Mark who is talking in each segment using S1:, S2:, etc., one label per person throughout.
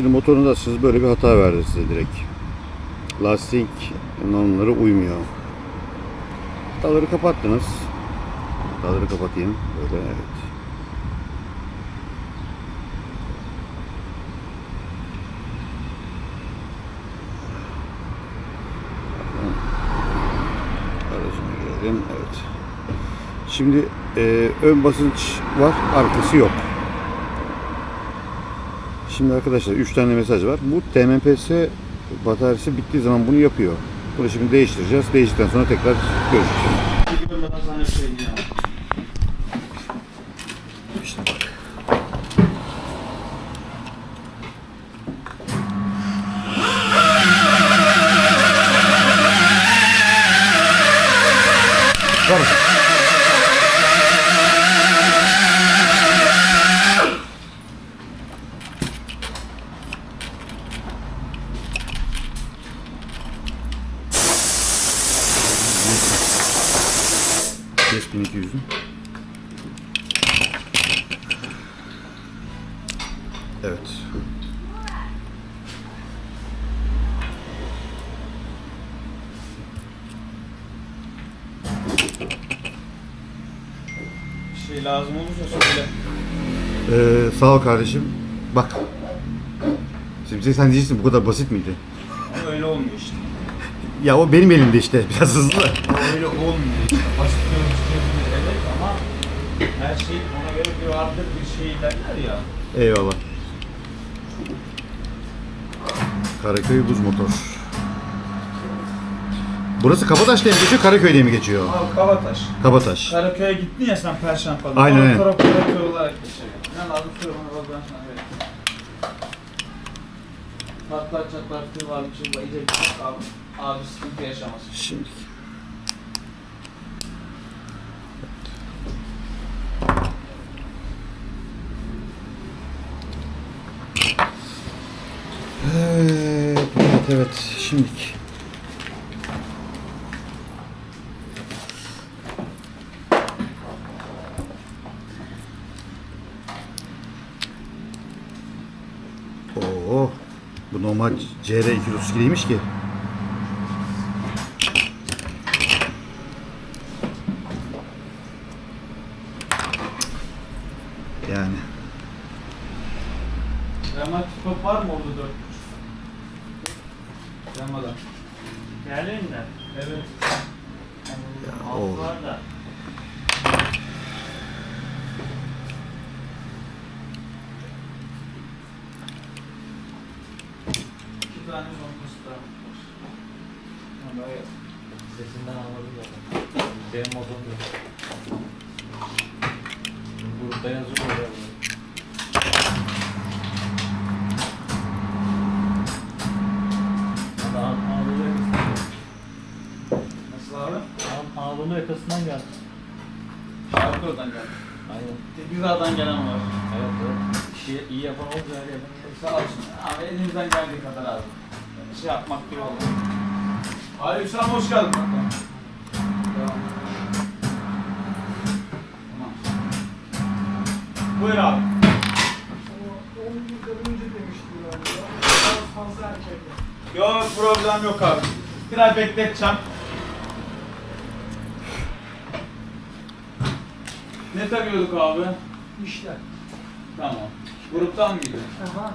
S1: Şimdi motorunu açtınız böyle bir hata verdi size direkt. Lastik normlara uymuyor. Hataları kapattınız. Hataları kapatayım. Böyle evet. Aracına girelim. Evet. Şimdi e, ön basınç var, arkası yok. Şimdi arkadaşlar 3 tane mesaj var. Bu TMPS bataryası bittiği zaman bunu yapıyor. Bunu şimdi değiştireceğiz. Değiştikten sonra tekrar görüşeceğiz. 5200'ün. Evet.
S2: Bir şey lazım olursa söyle.
S1: Ee, sağ ol kardeşim. Bak. Şimdi sen diyeceksin bu kadar basit miydi?
S2: Ama öyle olmuyor işte.
S1: Ya o benim elimde işte biraz hızlı.
S2: Öyle olmuyor işte. Basit bir evet ama her şey ona göre bir vardır bir şey derler ya.
S1: Eyvallah. Karaköy buz motor. Burası Kabataş'ta mı geçiyor, Karaköy'de mi geçiyor?
S2: Abi Kavataş.
S1: Kabataş.
S2: Karaköy'e gittin ya sen Perşembe.
S1: Aynen, aynen.
S2: Karaköy olarak geçiyor. Ne lazım söyle bana bak ben sana. Patlar çatlar tır var bir şey var. İyice bir şey abi. Abi sıkıntı yaşamaz.
S1: Şimdi. Evet, evet, evet. Şimdiki. Bu normal CR 232'ymiş ki. Yani.
S2: Dramatik top var mı orada dört? Dramadan.
S3: Yerlerinde.
S2: Evet.
S1: Ya,
S3: Alt
S1: o-
S3: var da.
S2: İki tane zonkası da var. Ha, gayet.
S3: Sesinden anladım zaten. Benim motorum yok. Grupta yazıyor ya. Daha Anadolu yakasından
S2: Nasıl abi?
S3: An- Anadolu yakasından geldi.
S2: Şarkı oradan geldi.
S3: Aynen.
S2: Tekirdağ'dan gelen var.
S3: Evet evet. İşi iyi yapan oldu her yerden.
S2: Sağ olsun. Abi elimizden geldiği kadar abi. Şey yapmak gibi oldu. Aleykümselam hoş geldin. Buyur abi. Yok problem yok abi. Biraz bekleteceğim. Ne takıyorduk abi?
S4: İşler.
S2: Tamam. Gruptan mıydı?
S4: Aha.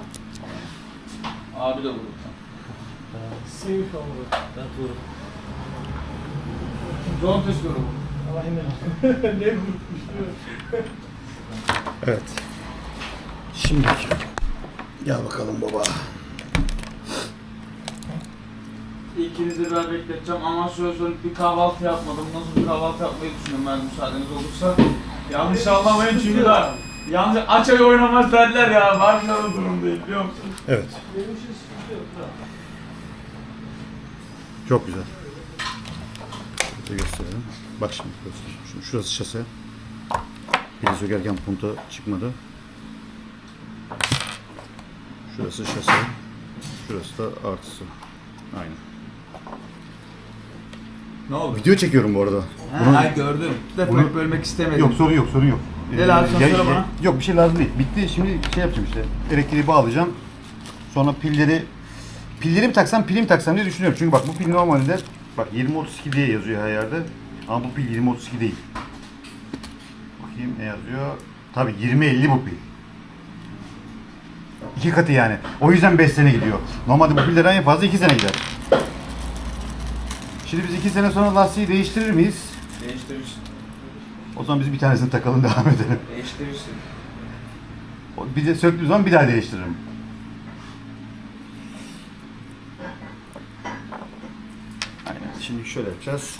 S2: Abi de gruptan.
S4: Sevik oldu.
S3: Ben Tuğrul.
S2: Zontes grubu.
S4: Aynen. ne grupmuş diyor.
S1: Evet. Şimdi. Gel bakalım baba.
S2: İkinizi ben bekleteceğim ama söz verip bir kahvaltı yapmadım. Nasıl bir kahvaltı yapmayı düşünüyorum ben müsaadeniz olursa. Yanlış anlamayın çünkü da yanlış aç ay oynamaz derler ya. Var mı o durum değil biliyor musun?
S1: Evet.
S4: Benim için sıkıntı yok. da.
S1: Çok güzel. Şöyle gösterelim. Bak şimdi göstereyim. Şurası şase. Biri sökerken punta çıkmadı. Şurası şase. Şurası da artısı. Aynen.
S2: Ne oldu?
S1: Video çekiyorum bu arada.
S2: Ha, ay gördüm. De
S1: Bunu-
S2: bölmek istemedim.
S1: Yok sorun yok sorun yok.
S2: Ne lazım? Söyle
S1: ya-
S2: bana.
S1: Yok bir şey lazım değil. Bitti şimdi şey yapacağım işte. Elektriği bağlayacağım. Sonra pilleri pilleri mi taksam pili mi taksam diye düşünüyorum. Çünkü bak bu pil normalde bak 2032 diye yazıyor her yerde. Ama bu pil 2032 değil. Bakayım ne yazıyor? Tabii 2050 bu pil. İki katı yani. O yüzden 5 sene gidiyor. Normalde bu piller en fazla 2 sene gider. Şimdi biz 2 sene sonra lastiği değiştirir miyiz?
S2: Değiştirirsin.
S1: O zaman biz bir tanesini takalım devam edelim.
S2: Değiştirirsin.
S1: O Bir de söktüğüm zaman bir daha değiştiririm. Aynen. Şimdi şöyle yapacağız.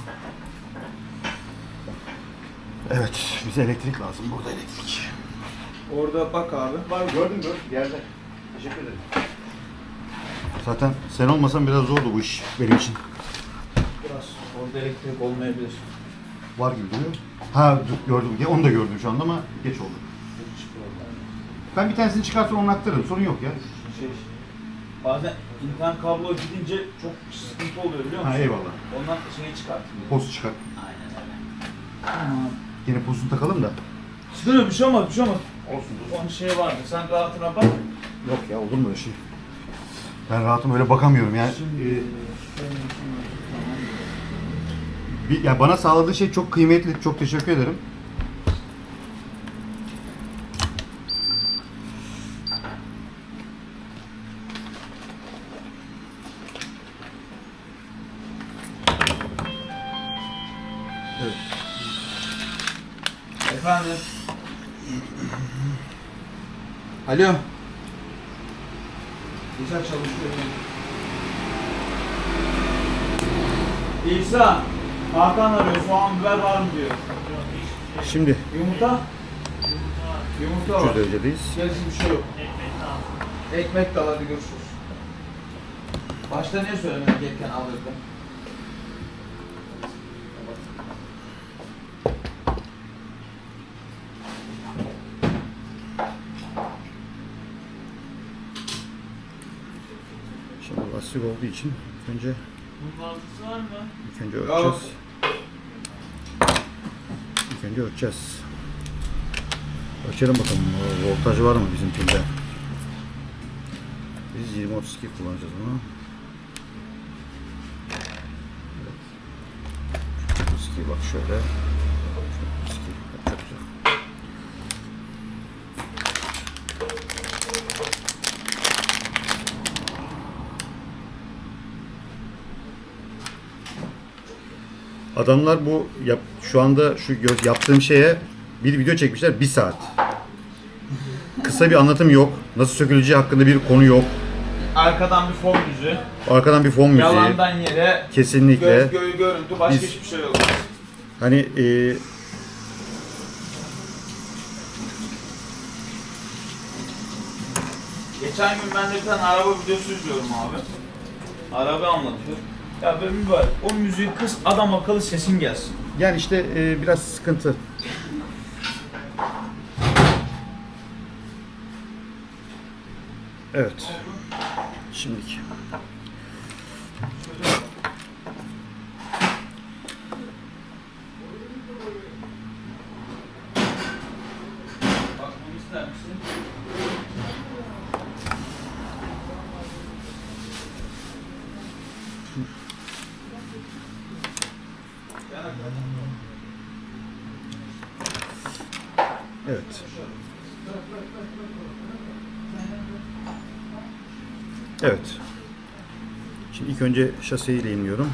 S1: Evet, bize elektrik lazım. Burada elektrik.
S2: Orada bak abi.
S1: Var gördüm gördüm. Yerde. Teşekkür ederim. Zaten sen olmasan biraz zordu bu iş benim için.
S2: Biraz orada elektrik olmayabilir.
S1: Var gibi duruyor. Ha gördüm. Onu da gördüm şu anda ama geç oldu. Ben bir tanesini çıkartıp onu aktarırım. Sorun yok ya.
S2: Şey, bazen internet kablo gidince çok sıkıntı oluyor biliyor musun?
S1: Ha eyvallah.
S2: Ondan şeyi çıkartıyor.
S1: Post çıkar.
S2: Aynen öyle. Tamam.
S1: Yine postunu takalım da.
S2: Sıkıntı yok, bir şey olmaz, bir şey olmaz.
S1: Olsun.
S2: Onun şey vardı, sen rahatına bak.
S1: Yok ya olur mu öyle şey? Ben rahatım öyle bakamıyorum yani.
S2: Şimdi...
S1: Ee, bir, ya bana sağladığı şey çok kıymetli. Çok teşekkür ederim.
S2: Alo. İsa çalışıyor. İsa, Hakan arıyor. Soğan biber var mı diyor.
S1: Şimdi
S2: Yumurta? Yumurta
S1: 300
S2: var.
S1: derecedeyiz.
S2: Gerisi bir şey yok. Ekmek de al hadi görüşürüz. Başta ne söylemedik gelirken alırdım?
S1: Lastik olduğu için ilk önce
S3: Bunun var mı?
S1: ilk önce
S2: Yok.
S1: örteceğiz. İlk önce örteceğiz. Ölçelim bakalım voltaj var mı bizim pilde. Biz 20-32 kullanacağız onu. Evet. 32 bak şöyle. Adamlar bu yap, şu anda şu gö- yaptığım şeye bir video çekmişler bir saat. Kısa bir anlatım yok. Nasıl söküleceği hakkında bir konu yok.
S2: Arkadan bir fon yüzü.
S1: Arkadan bir fon müziği.
S2: Yalandan yere
S1: Kesinlikle.
S2: göz göğü görüntü başka
S1: Biz-
S2: hiçbir şey yok.
S1: Hani e,
S2: Geçen gün ben de bir tane araba videosu izliyorum abi. Araba anlatıyor. Ya ben bir var. O müziği kız adam akıllı sesin gelsin.
S1: yani işte e, biraz sıkıntı. Evet. Şimdiki. Evet. Şimdi ilk önce şaseyi lehimliyorum.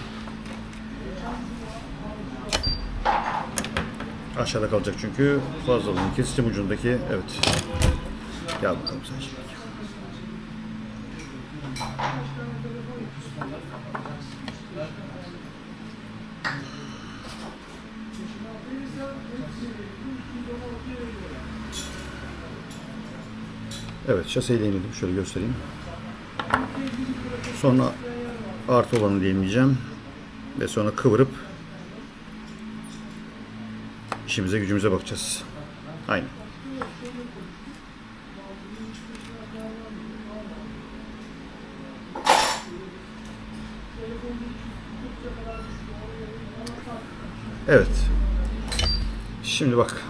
S1: Aşağıda kalacak çünkü fazlalığını keseceğim ucundaki. Evet. Gel bakalım sen şimdi. Evet şaseyi lehimledim. Şöyle göstereyim. Sonra artı olanı lehimleyeceğim. Ve sonra kıvırıp işimize gücümüze bakacağız. Aynen. Evet. Şimdi bak.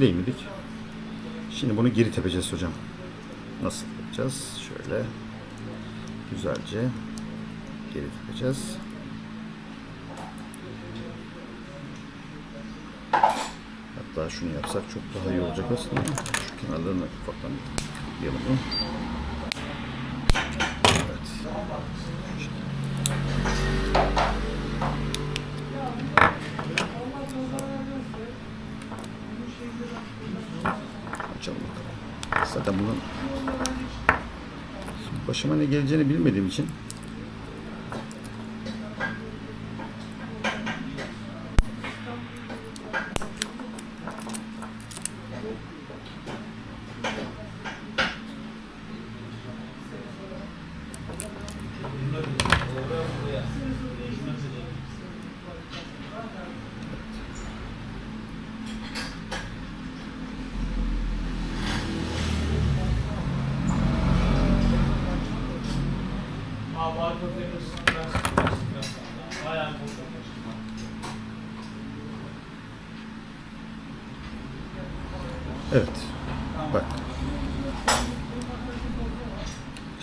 S1: Lehimledik. Şimdi bunu geri tepeceğiz hocam. Nasıl? yapacağız. Şöyle güzelce geri takacağız. Hatta şunu yapsak çok daha iyi olacak aslında. Şu kenarlarını ufaktan yapalım. Evet. Açalım bakalım. Zaten bunun başıma ne geleceğini bilmediğim için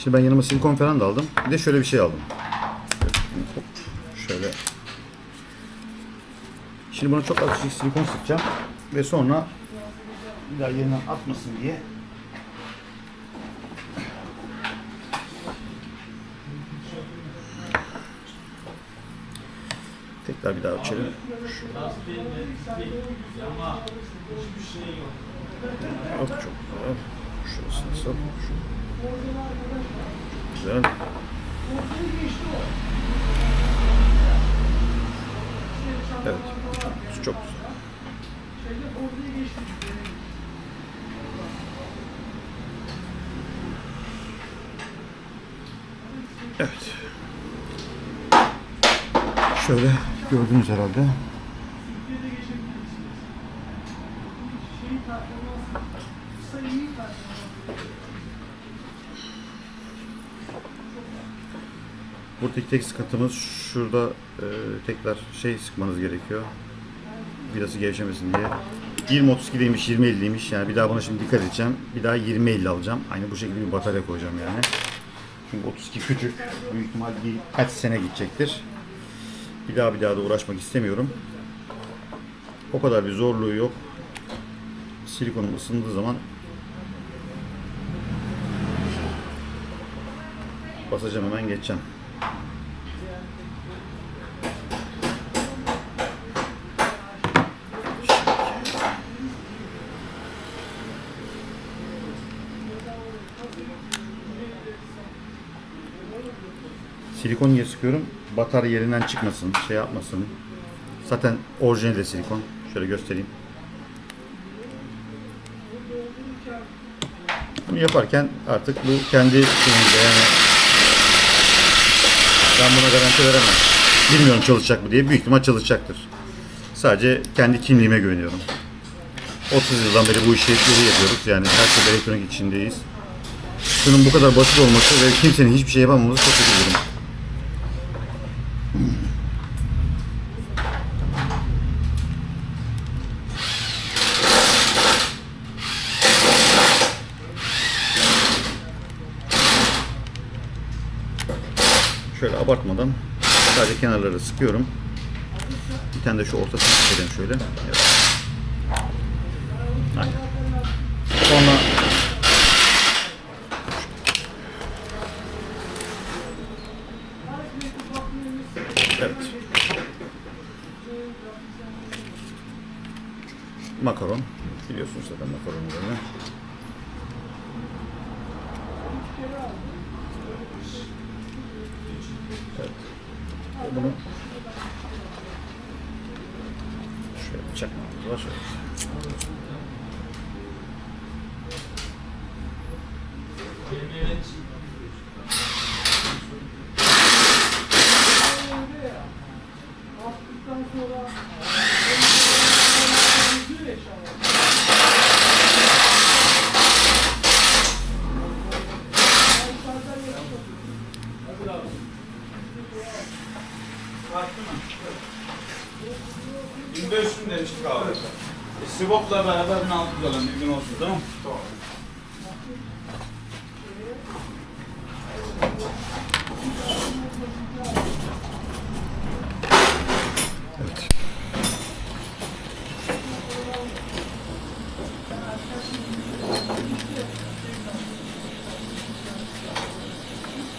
S1: Şimdi ben yanıma silikon falan da aldım. Bir de şöyle bir şey aldım. Şöyle. Şimdi buna çok azıcık silikon sıkacağım. Ve sonra bir daha yerinden atmasın diye tekrar bir daha
S2: yok.
S1: Hop çok güzel. Şurası nasıl? Şu. Güzel. Evet. Şu çok güzel. Evet. Şöyle gördünüz herhalde. Buradaki tek sıkıntımız şurada e, tekrar şey sıkmanız gerekiyor. Vidası gevşemesin diye. 20-32'deymiş, 20-50'ymiş. Yani bir daha buna şimdi dikkat edeceğim. Bir daha 20-50 alacağım. Aynı bu şekilde bir batarya koyacağım yani. Çünkü 32 küçük. Büyük ihtimal birkaç sene gidecektir. Bir daha bir daha da uğraşmak istemiyorum. O kadar bir zorluğu yok. Silikonum ısındığı zaman basacağım hemen geçeceğim. Silikon niye sıkıyorum? Batarya yerinden çıkmasın, şey yapmasın. Zaten orijinal de silikon. Şöyle göstereyim. Bunu yaparken artık bu kendi şeyinizde yani ben buna garanti veremem. Bilmiyorum çalışacak mı diye. Büyük ihtimal çalışacaktır. Sadece kendi kimliğime güveniyorum. 30 yıldan beri bu işi yolu yapıyoruz. Yani her şeyde elektronik içindeyiz. Şunun bu kadar basit olması ve kimsenin hiçbir şey yapamaması çok kötü abartmadan sadece kenarları sıkıyorum. Bir tane de şu ortasını sıkacağım şöyle. Evet. Sonra Evet. Makaron. Biliyorsunuz zaten makaronlarını. Bunu şöyle var. Şöyle.
S2: Sivop'la beraber 1600 alalım, bilgin olsun tamam mı? Tamam.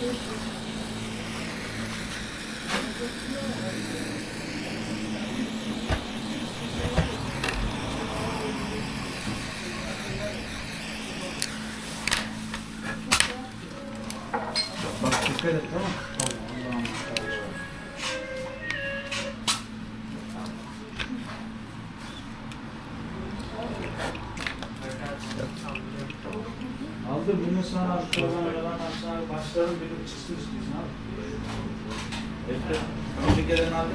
S2: Bak dikkat et tamam mı? Aldı bunu sana arkadan aradan aşağı başların bir çıksın istiyorsun abi. Bekle. Önce gelen abi.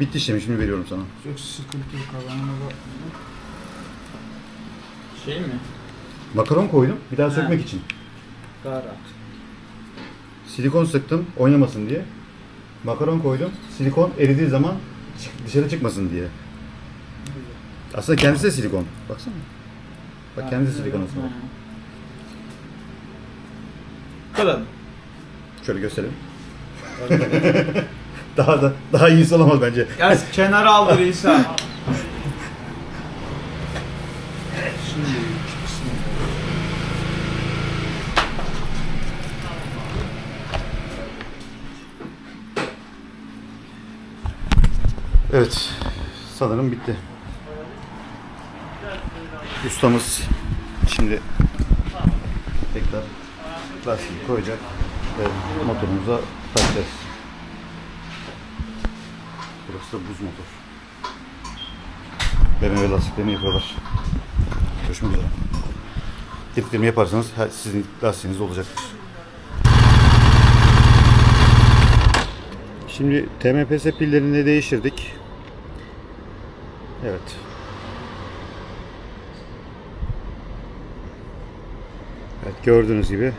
S1: Bitti işlemi şimdi veriyorum sana.
S2: Çok sıkıntı yok abi. Şey mi?
S1: Makaron koydum bir daha
S2: Ha.
S1: sökmek için.
S2: Garat.
S1: Silikon sıktım oynamasın diye. Makaron koydum. Silikon eridiği zaman çık- dışarı çıkmasın diye. Aslında kendisi de silikon. Baksana. Bak kendisi silikon aslında.
S2: Bu kadar.
S1: Şöyle göstereyim. daha da daha iyisi olamaz bence.
S2: Gel kenara aldır İsa. Şimdi
S1: Evet. Sanırım bitti. Ustamız şimdi tekrar lastiği koyacak ve motorumuza takacağız. Burası da buz motor. BMW lastiklerini yapıyorlar. Görüşmek üzere. Dediklerimi yaparsanız sizin lastiğiniz olacaktır. Şimdi TMPS pillerini değiştirdik. Evet gördüğünüz gibi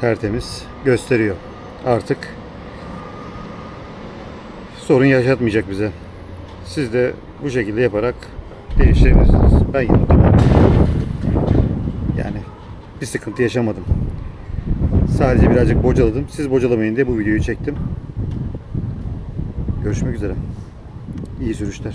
S1: tertemiz gösteriyor. Artık sorun yaşatmayacak bize. Siz de bu şekilde yaparak değiştirebilirsiniz. Ben yaptım. Yani bir sıkıntı yaşamadım. Sadece birazcık bocaladım. Siz bocalamayın diye bu videoyu çektim. Görüşmek üzere. İyi sürüşler.